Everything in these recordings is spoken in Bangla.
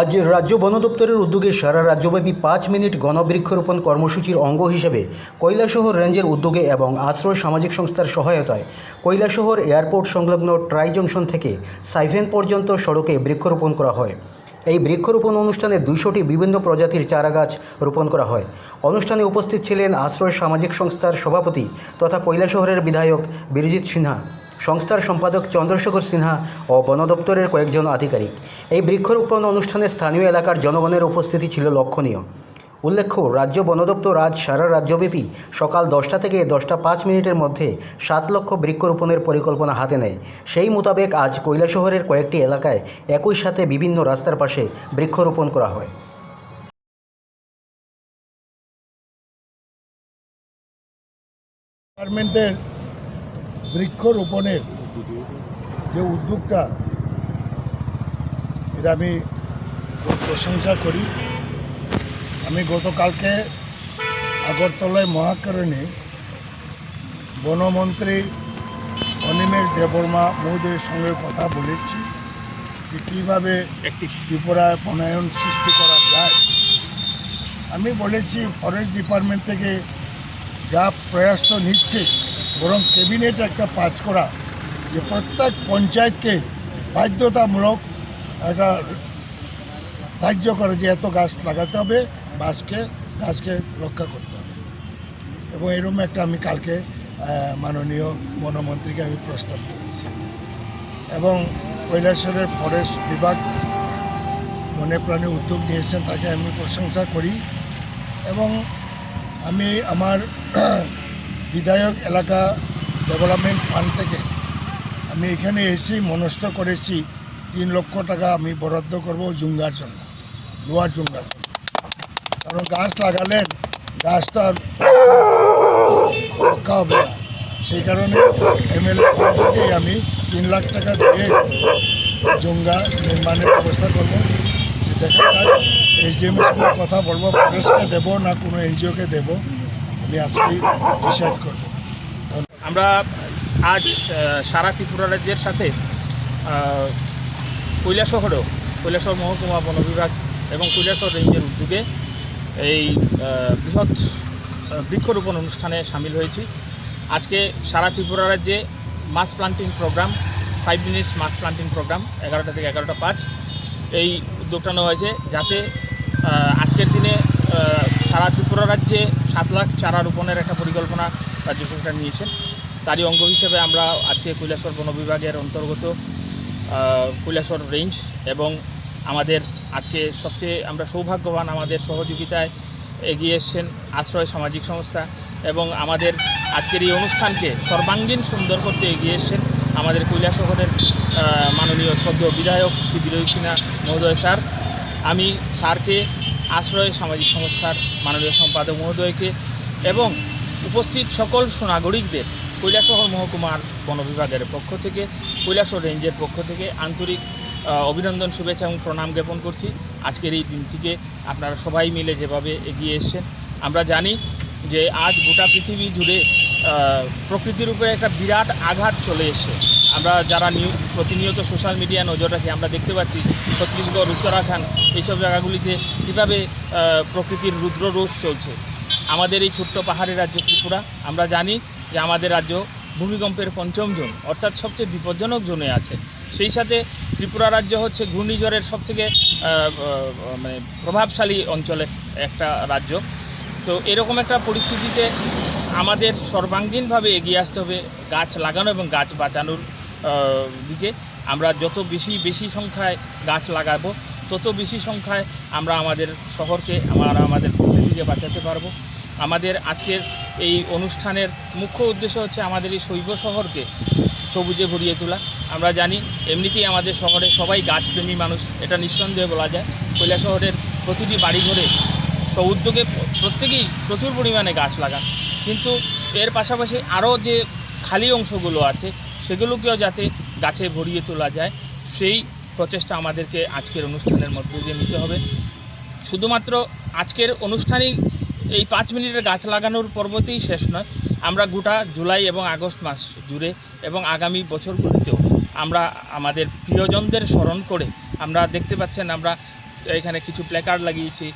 আজ রাজ্য বন দপ্তরের উদ্যোগে সারা রাজ্যব্যাপী পাঁচ মিনিট গণবৃক্ষরোপণ কর্মসূচির অঙ্গ হিসেবে কৈলাসহর রেঞ্জের উদ্যোগে এবং আশ্রয় সামাজিক সংস্থার সহায়তায় কৈলাসহর এয়ারপোর্ট সংলগ্ন ট্রাই জংশন থেকে সাইভেন পর্যন্ত সড়কে বৃক্ষরোপণ করা হয়। এই বৃক্ষরোপণ অনুষ্ঠানে দুইশোটি বিভিন্ন প্রজাতির চারাগাছ রোপণ করা হয়। অনুষ্ঠানে উপস্থিত ছিলেন আশ্রয় সামাজিক সংস্থার সভাপতি তথা কৈলাসহরের বিধায়ক বীরজিৎ সিনহা, সংস্থার সম্পাদক চন্দ্রশেখর সিনহা ও বন দপ্তরের কয়েকজন আধিকারিক। এই বৃক্ষরোপণ অনুষ্ঠানে স্থানীয় এলাকার জনগণের উপস্থিতি ছিল লক্ষণীয়। উল্লেখ্য, রাজ্য বন দপ্তর আজ সারা রাজ্যব্যাপী সকাল দশটা থেকে দশটা পাঁচ মিনিটের মধ্যে সাত লক্ষ বৃক্ষরোপণের পরিকল্পনা হাতে নেয়। সেই মোতাবেক আজ কৈলাসহরের কয়েকটি এলাকায় একই সাথে বিভিন্ন রাস্তার পাশে বৃক্ষরোপণ করা হয়। ডিপার্টমেন্টের বৃক্ষরোপণের যে উদ্যোগটা, এটা আমি প্রশংসা করি। আমি গতকালকে আগরতলায় মহাকারণে বনমন্ত্রী অনিমেষ দেববর্মা মহোদয়ের সঙ্গে কথা বলেছি যে কীভাবে একটি ত্রিপুরায় বনায়ন সৃষ্টি করা যায়। আমি বলেছি ফরেস্ট ডিপার্টমেন্ট থেকে যা প্রয়াস তো নিচ্ছে বরং ক্যাবিনেট একটা পাস করা যে প্রত্যেক পঞ্চায়েতকে বাধ্যতামূলক একটা ধার্য করে যে এত গাছ লাগাতে হবে গাছকে গাছকে রক্ষা করতে হবে। এবং এরকম একটা আমি কালকে মাননীয় বনমন্ত্রীকে আমি প্রস্তাব দিয়েছি। এবং কৈলাসরের ফরেস্ট বিভাগ মনে প্রাণে উদ্যোগ নিয়েছেন তাকে আমি প্রশংসা করি। এবং আমি আমার বিধায়ক এলাকা ডেভেলপমেন্ট ফান্ড থেকে আমি এখানে এসেই মনস্থ করেছি, তিন লক্ষ টাকা আমি বরাদ্দ করব জুঙ্গার জন্য। জুঙ্গার জন্য কারণ গাছ লাগালেন গাছ তো আর রক্ষা হবে না। সেই কারণে এমএলএ থেকেই আমি তিন লাখ টাকা দিয়ে জুঙ্গা নির্মাণের ব্যবস্থা করব। দেখা যাক এসডিএমের সঙ্গে কথা বলব ফরেস্টকে দেবো না কোনো এনজিওকে দেবো, আমি আজকেই ডিসাইড করব। আমরা আজ সারা ত্রিপুরা রাজ্যের সাথে কৈলাসহরেও, কৈলাসহর মহকুমা বন বিভাগ এবং কৈলাসহর রেঞ্জের উদ্যোগে এই বৃহৎ বৃক্ষরোপণ অনুষ্ঠানে সামিল হয়েছি। আজকে সারা ত্রিপুরা রাজ্যে mass planting program five minutes mass planting program এগারোটা থেকে এগারোটা পাঁচ। এই উদ্যোগটা নেওয়া হয়েছে যাতে আজকের দিনে সারা ত্রিপুরা রাজ্যে সাত লাখ চারা রোপণের একটা পরিকল্পনা রাজ্য সরকার নিয়েছেন তারই অঙ্গ হিসেবে আমরা আজকে কৈলাসর বন বিভাগের অন্তর্গত কৈলাসর রেঞ্জ এবং আমাদের আজকে সবচেয়ে আমরা সৌভাগ্যবান আমাদের সহযোগিতায় এগিয়ে এসছেন আশ্রয় সামাজিক সংস্থা এবং আমাদের আজকের এই অনুষ্ঠানকে সর্বাঙ্গীন সুন্দর করতে এগিয়ে এসছেন আমাদের আহ, মাননীয় শ্রদ্ধ বিধায়ক শ্রী বিরোধী সিনহা মহোদয় স্যার। আমি স্যারকে আশ্রয় সামাজিক সংস্থার মাননীয় সম্পাদক মহোদয়কে এবং উপস্থিত সকল সুনাগরিকদের কৈলাসহর মহকুমার বন বিভাগের পক্ষ থেকে কৈলাসহর রেঞ্জের পক্ষ থেকে আন্তরিক অভিনন্দন, শুভেচ্ছা এবং প্রণাম জ্ঞাপন করছি। আজকের এই দিনটিকে আপনারা সবাই মিলে যেভাবে এগিয়ে এসছেন, আমরা জানি যে আজ গোটা পৃথিবী জুড়ে প্রকৃতির উপরে একটা বিরাট আঘাত চলে এসছে। আমরা যারা নিউ, প্রতিনিয়ত সোশ্যাল মিডিয়া নজর রাখি, আমরা দেখতে পাচ্ছি ছত্তিশগড়, উত্তরাখণ্ড, এইসব জায়গাগুলিতে কীভাবে প্রকৃতির রুদ্র রোষ চলছে। আমাদের এই ছোট্ট পাহাড়ি রাজ্য ত্রিপুরা, আমরা জানি যে আমাদের রাজ্য ভূমিকম্পের পঞ্চম জোন অর্থাৎ সবচেয়ে বিপজ্জনক জোনে আছে। সেই সাথে ত্রিপুরা রাজ্য হচ্ছে ঘূর্ণিঝড়ের সবথেকে মানে প্রভাবশালী অঞ্চলে একটা রাজ্য। তো এরকম একটা পরিস্থিতিতে আমাদের সর্বাঙ্গীনভাবে এগিয়ে আসতে হবে গাছ লাগানো এবং গাছ বাঁচানোর দিকে। আমরা যত বেশি বেশি সংখ্যায় গাছ লাগাবো, তত বেশি সংখ্যায় আমরা আমাদের শহরকে, আমরা আমাদের প্রকৃতিকে বাঁচাতে পারব। আমাদের আজকের এই অনুষ্ঠানের মুখ্য উদ্দেশ্য হচ্ছে আমাদের এই শৈব শহরকে সবুজে ভরিয়ে তোলা। আমরা জানি, এমনিতেই আমাদের শহরে সবাই গাছপ্রেমী মানুষ, এটা নিঃসন্দেহে বলা যায়। কৈলা শহরের প্রতিটি বাড়িঘরে উদ্যোগে প্রত্যেকেই প্রচুর পরিমাণে গাছ লাগান। কিন্তু এর পাশাপাশি আরও যে খালি অংশগুলো আছে, সেগুলোকেও যাতে গাছে ভরিয়ে তোলা যায়, সেই প্রচেষ্টা আমাদেরকে আজকের অনুষ্ঠানের মধ্যে দিয়ে নিতে হবে। শুধুমাত্র আজকের অনুষ্ঠানেই এই পাঁচ মিনিটের গাছ লাগানোর পর্বতেই শেষ নয় আমরা গোটা জুলাই এবং আগস্ট মাস জুড়ে এবং আগামী বছরগুলিতেও আমরা আমাদের প্রিয়জনদের স্মরণ করে আমরা দেখতে পাচ্ছেন আমরা এখানে কিছু প্ল্যাকার্ড লাগিয়েছি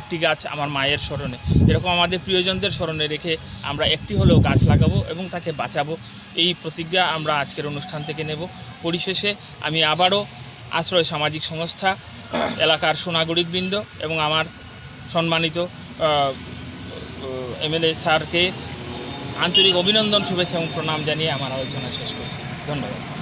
একটি গাছ আমার মায়ের স্মরণে। এরকম আমাদের প্রিয়জনদের স্মরণে রেখে আমরা একটি হলেও গাছ লাগাবো এবং তাকে বাঁচাবো। এই প্রতিজ্ঞা আমরা আজকের অনুষ্ঠান থেকে নেব। পরিশেষে আমি আবারও আশ্রয় সামাজিক সংস্থা, এলাকার সুনাগরিকবৃন্দ এবং আমার সম্মানিত এমএলএ স্যারকে আন্তরিক অভিনন্দন শুভেচ্ছা এবং প্রণাম জানিয়ে আমার আলোচনা শেষ করছি। ধন্যবাদ।